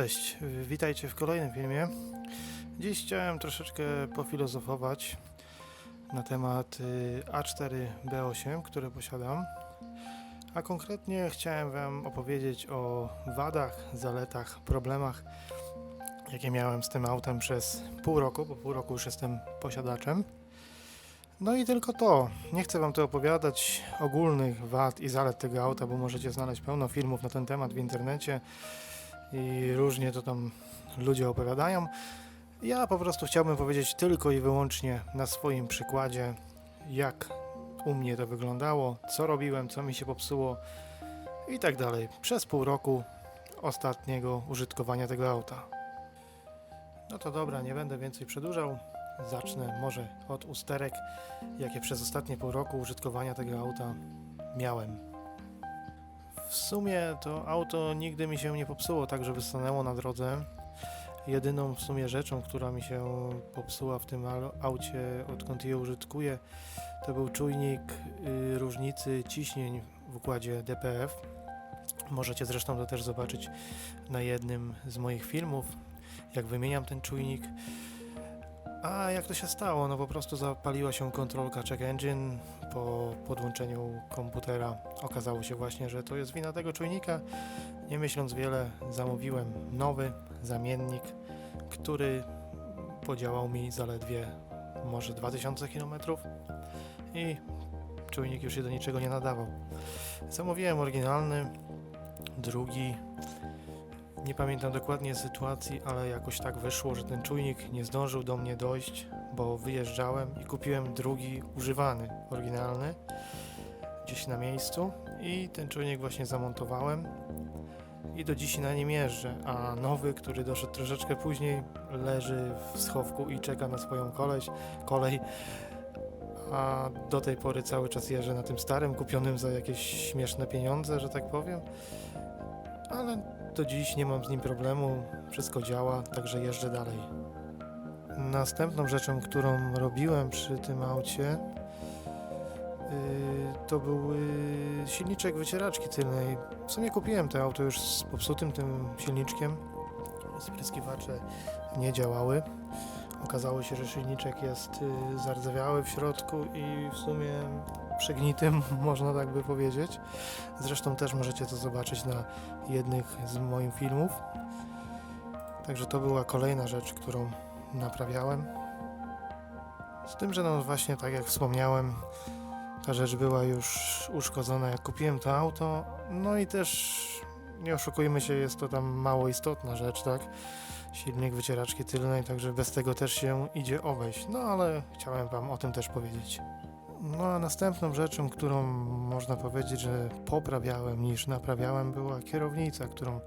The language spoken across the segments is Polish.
Cześć, witajcie w kolejnym filmie. Dziś chciałem troszeczkę pofilozofować na temat y, A4 B8, które posiadam. A konkretnie chciałem Wam opowiedzieć o wadach, zaletach, problemach, jakie miałem z tym autem przez pół roku, bo pół roku już jestem posiadaczem. No i tylko to. Nie chcę Wam tu opowiadać ogólnych wad i zalet tego auta, bo możecie znaleźć pełno filmów na ten temat w internecie i różnie to tam ludzie opowiadają. Ja po prostu chciałbym powiedzieć tylko i wyłącznie na swoim przykładzie, jak u mnie to wyglądało, co robiłem, co mi się popsuło i tak dalej. Przez pół roku ostatniego użytkowania tego auta. No to dobra, nie będę więcej przedłużał. Zacznę może od usterek, jakie przez ostatnie pół roku użytkowania tego auta miałem. W sumie to auto nigdy mi się nie popsuło, tak żeby stanęło na drodze. Jedyną w sumie rzeczą, która mi się popsuła w tym au- aucie, odkąd je użytkuję, to był czujnik y, różnicy ciśnień w układzie DPF. Możecie zresztą to też zobaczyć na jednym z moich filmów, jak wymieniam ten czujnik. A jak to się stało? No po prostu zapaliła się kontrolka check engine po podłączeniu komputera. Okazało się właśnie, że to jest wina tego czujnika. Nie myśląc wiele, zamówiłem nowy zamiennik, który podziałał mi zaledwie może 2000 km i czujnik już się do niczego nie nadawał. Zamówiłem oryginalny, drugi. Nie pamiętam dokładnie sytuacji, ale jakoś tak wyszło, że ten czujnik nie zdążył do mnie dojść, bo wyjeżdżałem i kupiłem drugi używany, oryginalny, gdzieś na miejscu. I ten czujnik właśnie zamontowałem. I do dziś na nim jeżdżę, a nowy, który doszedł troszeczkę później, leży w schowku i czeka na swoją koleś, kolej, a do tej pory cały czas jeżdżę na tym starym, kupionym za jakieś śmieszne pieniądze, że tak powiem, ale do dziś nie mam z nim problemu, wszystko działa, także jeżdżę dalej. Następną rzeczą, którą robiłem przy tym aucie, yy, to był yy, silniczek wycieraczki tylnej. W sumie kupiłem to auto już z popsutym tym silniczkiem. Spryskiwacze nie działały. Okazało się, że silniczek jest yy, zardzewiały w środku i w sumie przegnitym, można tak by powiedzieć. Zresztą też możecie to zobaczyć na jednych z moich filmów. Także to była kolejna rzecz, którą naprawiałem. Z tym, że no właśnie tak jak wspomniałem, ta rzecz była już uszkodzona jak kupiłem to auto. No i też nie oszukujmy się, jest to tam mało istotna rzecz, tak? Silnik wycieraczki tylnej, także bez tego też się idzie obejść. No ale chciałem Wam o tym też powiedzieć. No a następną rzeczą, którą można powiedzieć, że poprawiałem niż naprawiałem, była kierownica, którą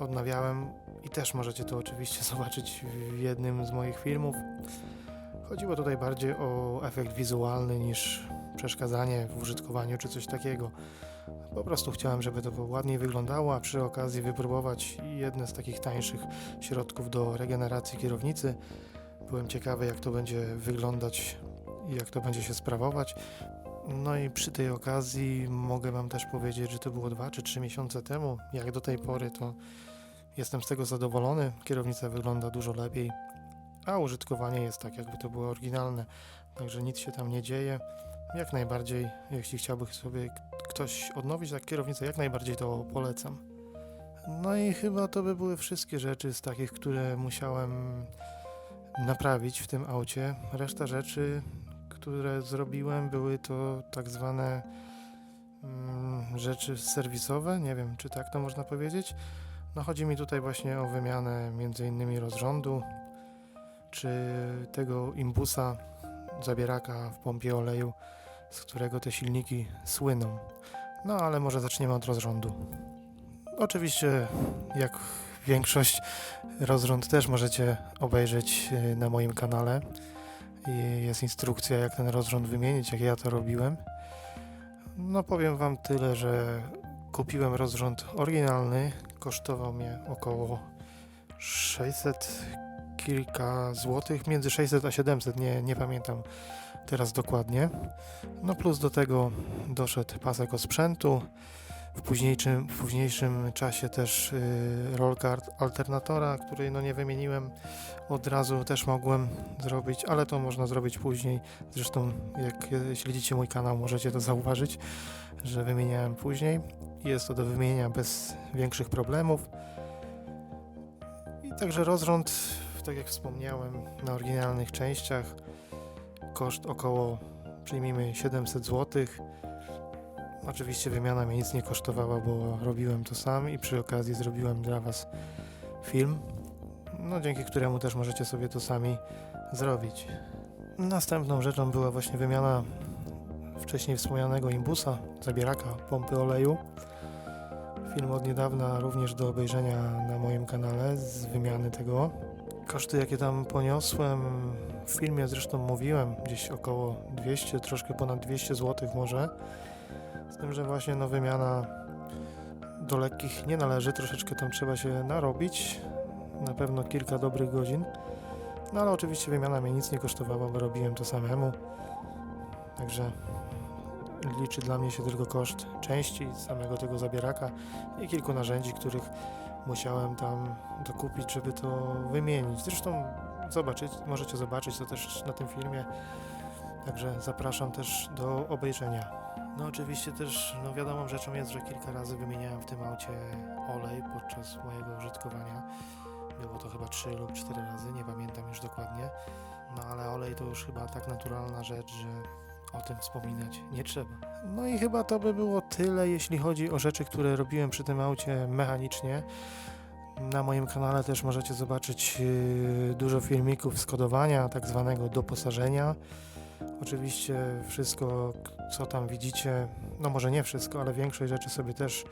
odnawiałem i też możecie to oczywiście zobaczyć w jednym z moich filmów. Chodziło tutaj bardziej o efekt wizualny niż przeszkadzanie w użytkowaniu czy coś takiego. Po prostu chciałem, żeby to ładniej wyglądało, a przy okazji wypróbować jedne z takich tańszych środków do regeneracji kierownicy. Byłem ciekawy, jak to będzie wyglądać jak to będzie się sprawować. No i przy tej okazji mogę Wam też powiedzieć, że to było 2 czy 3 miesiące temu. Jak do tej pory, to jestem z tego zadowolony. Kierownica wygląda dużo lepiej, a użytkowanie jest tak, jakby to było oryginalne. Także nic się tam nie dzieje. Jak najbardziej, jeśli chciałby sobie ktoś odnowić tak kierownicę, jak najbardziej to polecam. No i chyba to by były wszystkie rzeczy z takich, które musiałem naprawić w tym aucie. Reszta rzeczy, które zrobiłem, były to tak zwane mm, rzeczy serwisowe. Nie wiem, czy tak to można powiedzieć. No chodzi mi tutaj właśnie o wymianę między innymi rozrządu, czy tego imbusa, zabieraka w pompie oleju, z którego te silniki słyną. No ale może zaczniemy od rozrządu. Oczywiście, jak większość, rozrząd też możecie obejrzeć y, na moim kanale. Jest instrukcja, jak ten rozrząd wymienić, jak ja to robiłem. No powiem Wam tyle, że kupiłem rozrząd oryginalny. Kosztował mnie około 600 kilka złotych, między 600 a 700, nie, nie pamiętam teraz dokładnie. No plus do tego doszedł pasek osprzętu, w późniejszym, w późniejszym czasie też y, rolka alternatora, której no nie wymieniłem od razu, też mogłem zrobić, ale to można zrobić później. Zresztą jak y, śledzicie mój kanał, możecie to zauważyć, że wymieniałem później. Jest to do wymienienia bez większych problemów. I także rozrząd, tak jak wspomniałem, na oryginalnych częściach koszt około, przyjmijmy 700 zł. Oczywiście wymiana mnie nic nie kosztowała, bo robiłem to sam i przy okazji zrobiłem dla Was film, no dzięki któremu też możecie sobie to sami zrobić. Następną rzeczą była właśnie wymiana wcześniej wspomnianego imbusa, zabieraka pompy oleju. Film od niedawna również do obejrzenia na moim kanale z wymiany tego. Koszty jakie tam poniosłem, w filmie zresztą mówiłem, gdzieś około 200, troszkę ponad 200 zł może. Z tym, że właśnie no wymiana do lekkich nie należy, troszeczkę tam trzeba się narobić. Na pewno kilka dobrych godzin. No ale oczywiście wymiana mnie nic nie kosztowała, bo robiłem to samemu. Także liczy dla mnie się tylko koszt części samego tego zabieraka i kilku narzędzi, których musiałem tam dokupić, żeby to wymienić. Zresztą zobaczyć, możecie zobaczyć to też na tym filmie. Także zapraszam też do obejrzenia. No oczywiście też no wiadomą rzeczą jest, że kilka razy wymieniałem w tym aucie olej podczas mojego użytkowania. Było to chyba 3 lub 4 razy, nie pamiętam już dokładnie. No ale olej to już chyba tak naturalna rzecz, że o tym wspominać nie trzeba. No i chyba to by było tyle, jeśli chodzi o rzeczy, które robiłem przy tym aucie mechanicznie. Na moim kanale też możecie zobaczyć yy, dużo filmików z kodowania, tak zwanego doposażenia. Oczywiście wszystko, co tam widzicie, no może nie wszystko, ale większość rzeczy sobie też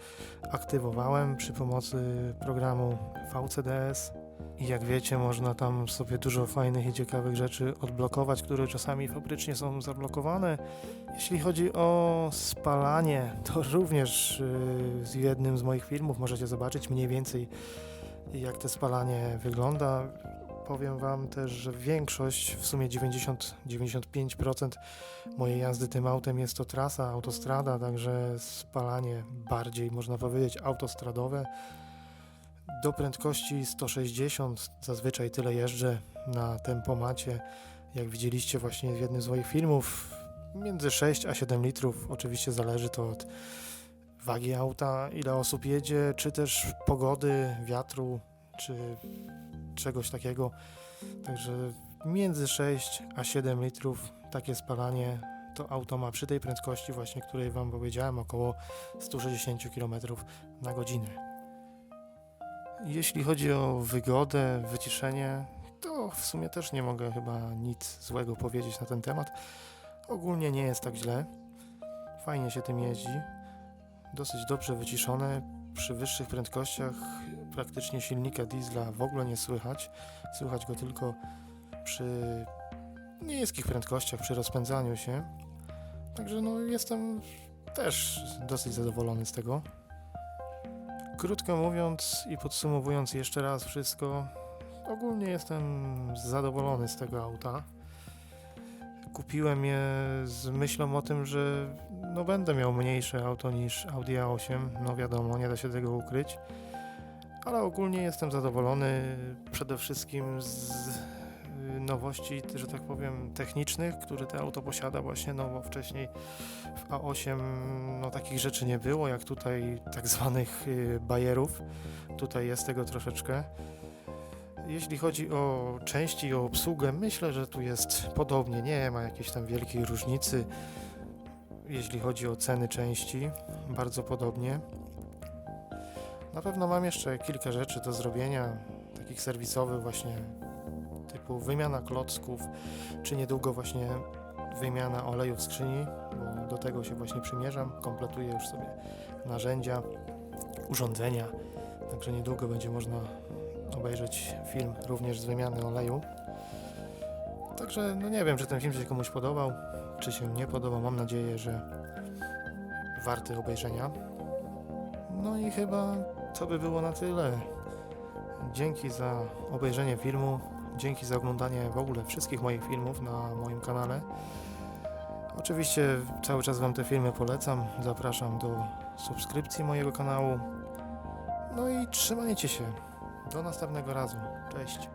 aktywowałem przy pomocy programu VCDS. I jak wiecie, można tam sobie dużo fajnych i ciekawych rzeczy odblokować, które czasami fabrycznie są zablokowane. Jeśli chodzi o spalanie, to również w jednym z moich filmów możecie zobaczyć mniej więcej jak to spalanie wygląda. Powiem Wam też, że większość, w sumie 90-95% mojej jazdy tym autem jest to trasa, autostrada, także spalanie bardziej, można powiedzieć, autostradowe. Do prędkości 160, zazwyczaj tyle jeżdżę na tempomacie, jak widzieliście właśnie w jednym z moich filmów, między 6 a 7 litrów, oczywiście zależy to od wagi auta, ile osób jedzie, czy też pogody, wiatru, czy czegoś takiego. Także między 6 a 7 litrów takie spalanie to auto ma przy tej prędkości właśnie, której Wam powiedziałem, około 160 km na godzinę. Jeśli chodzi o wygodę, wyciszenie, to w sumie też nie mogę chyba nic złego powiedzieć na ten temat. Ogólnie nie jest tak źle. Fajnie się tym jeździ. Dosyć dobrze wyciszone. Przy wyższych prędkościach praktycznie silnika diesla w ogóle nie słychać. Słychać go tylko przy niskich prędkościach, przy rozpędzaniu się. Także no jestem też dosyć zadowolony z tego. Krótko mówiąc i podsumowując jeszcze raz wszystko, ogólnie jestem zadowolony z tego auta. Kupiłem je z myślą o tym, że no będę miał mniejsze auto niż Audi A8, no wiadomo, nie da się tego ukryć. Ale ogólnie jestem zadowolony przede wszystkim z y, nowości, że tak powiem, technicznych, które to auto posiada właśnie, no bo wcześniej w A8 no takich rzeczy nie było, jak tutaj tak zwanych y, bajerów. Tutaj jest tego troszeczkę. Jeśli chodzi o części i o obsługę, myślę, że tu jest podobnie, nie ma jakiejś tam wielkiej różnicy. Jeśli chodzi o ceny części, bardzo podobnie. Na pewno mam jeszcze kilka rzeczy do zrobienia, takich serwisowych właśnie, typu wymiana klocków, czy niedługo właśnie wymiana oleju w skrzyni, bo do tego się właśnie przymierzam, kompletuję już sobie narzędzia, urządzenia, także niedługo będzie można obejrzeć film również z wymiany oleju. Także no nie wiem, czy ten film się komuś podobał, czy się nie podobał. Mam nadzieję, że warty obejrzenia. No i chyba to by było na tyle. Dzięki za obejrzenie filmu, dzięki za oglądanie w ogóle wszystkich moich filmów na moim kanale. Oczywiście cały czas Wam te filmy polecam, zapraszam do subskrypcji mojego kanału. No i trzymajcie się. Do następnego razu. Cześć.